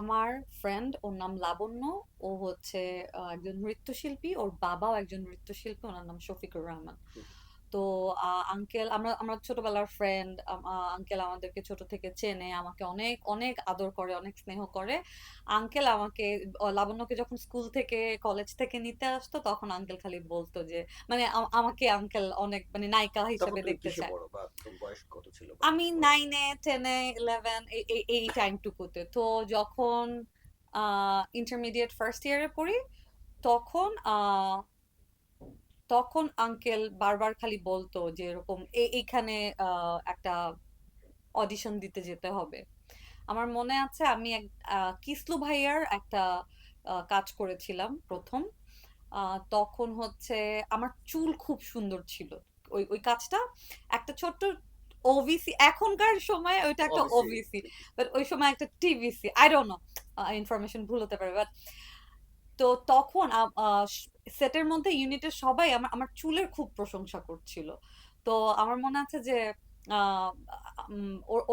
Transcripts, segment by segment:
আমার ফ্রেন্ড ওর নাম লাবণ্য, ও হচ্ছে একজন নৃত্যশিল্পী, ওর বাবাও একজন নৃত্যশিল্পী, ওনার নাম শফিকুর রহমান হুম। তো আঙ্কেল আমরা আমরা ছোটবেলার ফ্রেন্ড আঙ্কেল আমাদেরকে ছোট থেকে চেনে আমাকে অনেক অনেক আদর করে অনেক স্নেহ করে। আঙ্কেল আমাকে লাবণ্যকে যখন স্কুল থেকে কলেজ থেকে নিতে আসতো তখন আঙ্কেল খালি বলতো যে মানে আমাকে আঙ্কেল অনেক মানে নায়িকা হিসেবে দেখতে চায়। আমি নাইনে টেনে ইলেভেন এই টাইমটুকুতে তো যখন ইন্টারমিডিয়েট ফার্স্ট ইয়ারে পড়ি তখন আহ, তখন আঙ্কেল বারবার খালি বলতো যে এরকম এইখানে আহ, একটা অডিশন দিতে যেতে হবে। আমার মনে আছে আমি এক কিসলু ভাইয়ার একটা কাজ করেছিলাম প্রথম। তখন হচ্ছে আমার চুল খুব সুন্দর ছিল। ওই ওই কাজটা একটা ছোট্ট ওভিসি এখনকার সময় ওইটা একটা ওভিসি বাট ওই সময় একটা TVC I don't know information ভুল হতে পারে বাট তো তখন সেটের মধ্যে ইউনিটের সবাই আমার আমার চুলের খুব প্রশংসা করছিল। তো আমার মনে আছে যে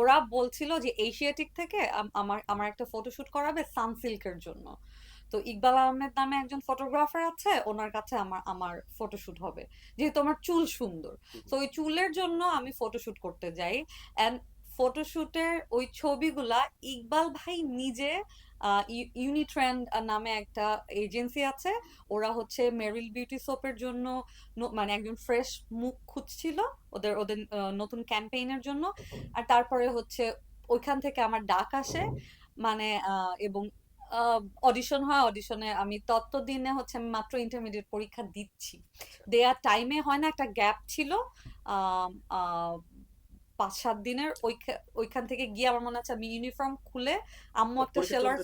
ওরা বলছিল যে এশিয়াটিক থেকে আমার আমার একটা ফটোশুট করাবে সানসিল্কের জন্য। তো ইকবাল আহমেদ নামে একজন ফটোগ্রাফার আছে ওনার কাছে আমার আমার ফটোশুট হবে। যেহেতু আমার চুল সুন্দর। তো ওই চুলের জন্য আমি ফটোশুট করতে যাই। অ্যান্ড ফটোশুটের ওই ছবিগুলা ইকবাল ভাই নিজে ইউনিট্রেন্ড নামে একটা এজেন্সি আছে। ওরা হচ্ছে মেরিল বিউটি সোপের জন্য মানে একজন ফ্রেশ মুখ খুঁজছিল ওদের ওদের নতুন ক্যাম্পেইনের জন্য। আর তারপরে হচ্ছে ওইখান থেকে আমার ডাক আসে মানে এবং অডিশন হয়। অডিশনে আমি ততদিনে হচ্ছে আমি মাত্র ইন্টারমিডিয়েট পরীক্ষা দিচ্ছি। দেয়ার টাইমে হয় না, একটা গ্যাপ ছিল পাঁচ সাত দিনের ওইখান থেকে গিয়ে আমার মনে আছে আমি ইউনিফর্ম খুলে আম্মু একটা সেলার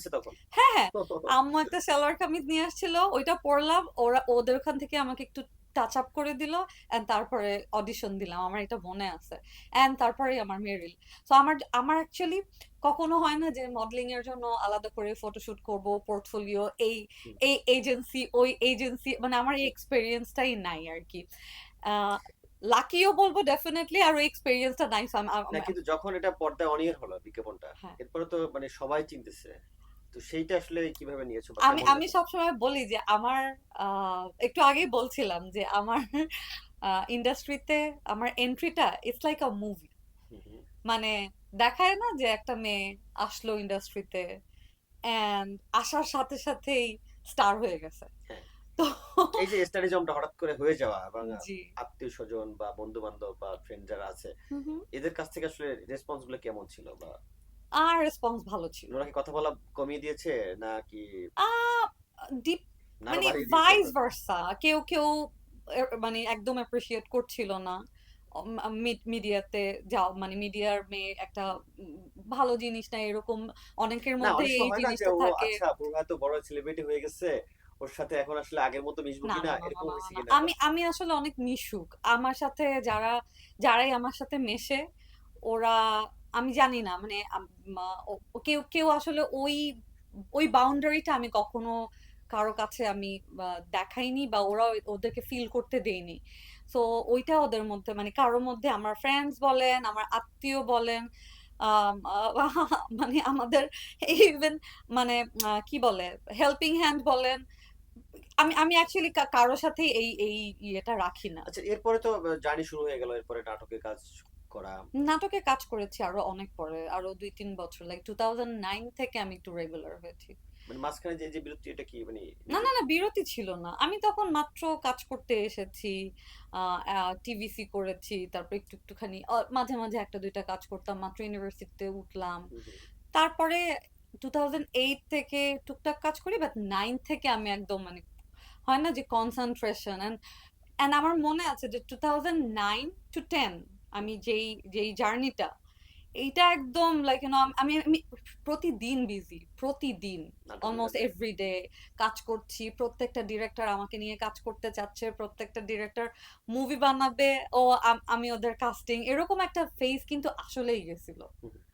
হ্যাঁ হ্যাঁ। আম্মু একটা সালোয়ার কামিজ নিয়ে আসছিল ওইটা পরলাম ওরা ওদের ওখান থেকে আমাকে একটু টাচ আপ করে দিল এন্ড তারপরে অডিশন দিলাম আমার এটা মনে আছে। এন্ড তারপরে আমার মেরিল সো আমার আমার অ্যাকচুয়ালি কখনো হয় না যে মডেলিং এর জন্য আলাদা করে ফটোশুট করব পোর্টফোলিও এই এই এজেন্সি ওই এজেন্সি মানে আমার এই এক্সপেরিয়েন্সটাই নাই আর কি। লাকিও বলব ডেফিনেটলি আর ওই এক্সপেরিয়েন্সটা নাই so না কিন্তু যখন এটা পর্দায় অনিয়ার হলো বিজ্ঞাপনটা হ্যাঁ। এরপরে তো মানে সবাই চিনতেছে তো সেইটা আসলে কীভাবে নিয়েছো আমি আমি? সবসময় বলি যে আমার একটু আগেই বলছিলাম যে আমার ইন্ডাস্ট্রিতে আমার এন্ট্রিটা ইটস লাইক আ মুভি। মানে দেখায় না যে একটা মেয়ে আসলো ইন্ডাস্ট্রিতে এন্ড আসার সাথে সাথেই স্টার হয়ে গেছে হ্যাঁ। তো এই যে স্টাডিজমটা হঠাৎ করে হয়ে যাওয়া এবং আত্মীয় স্বজন বা বন্ধু বান্ধব বা ফ্রেন্ড যারা আছে। এদের কাছ থেকে আসলে রেসপন্সগুলো কেমন ছিল বা আর রেসপন্স ভালো ছিল। ওরা কি কথা বলা কমিয়ে দিয়েছে না কি ডিপ মানে ভাইস ভার্সা কেউ কেউ মানে একদম অ্যাপ্রিসিয়েট করছিল না। মিডিয়াতে যাও মানে মিডিয়ার মেয়ে একটা ভালো জিনিস না এরকম অনেকের মধ্যে এই জিনিসটা থাকে। আচ্ছা বড় সেলিব্রিটি হয়ে গেছে ওর সাথে এখন আসলে আগের মতো মিশবো না কিনা না না না এরকম না, হয়েছে না, কিনা? আমি আমি আসলে অনেক মিশুক। আমার সাথে যারা যারাই আমার সাথে মেশে ওরা আমি জানি না মানে আম- মা- ও- ও কেউ কেউ আসলে ওই ওই বাউন্ডারিটা আমি কখনো কারও কাছে আমি আহ, দেখাইনি বা ওরা ওদেরকে ফিল করতে দেইনি। তো ওইটা ওদের মধ্যে মানে কারোর মধ্যে আমার ফ্রেন্ডস বলেন আমার আত্মীয় বলেন আম, আহ, মানে আমাদের ইভেন মানে আহ, কি বলে হেল্পিং হ্যান্ড বলেন আমি আমি অ্যাকচুয়ালি কারোর সাথে এই এই ইয়েটা রাখি না। আচ্ছা এরপরে তো জার্নি শুরু হয়ে গেল এরপরে নাটকে কাজ করা। নাটকে কাজ করেছি আরও অনেক পরে আরও দুই তিন বছর লাইক টু থাউজেন্ড নাইন থেকে আমি একটু রেগুলার হয়েছি। মানে মাঝখানে যে যে বিরতি এটা কি মানে না না না বিরতি ছিল না। আমি তখন মাত্র কাজ করতে এসেছি টিভিসি করেছি তারপর একটু একটুখানি মাঝে মাঝে একটা দুইটা কাজ করতাম মাত্র ইউনিভার্সিটিতে উঠলাম। তারপরে টু থাউজেন্ড এইট থেকে টুকটাক কাজ করি বাট নাইন থেকে আমি একদম মানে হয় না যে কনসেন্ট্রেশন অ্যান্ড আমার মনে আছে যে two thousand nine two ten আমি যেই যেই জার্নিটা এইটা একদম লাইক ইউনো আমি আমি প্রতিদিন বিজি প্রতিদিন অলমোস্ট। এভরিডে কাজ করছি প্রত্যেকটা ডিরেক্টর আমাকে নিয়ে কাজ করতে চাচ্ছে প্রত্যেকটা ডিরেক্টর মুভি বানাবে ও আমি ওদের কাস্টিং এরকম একটা ফেজ কিন্তু আসলেই গেছিল।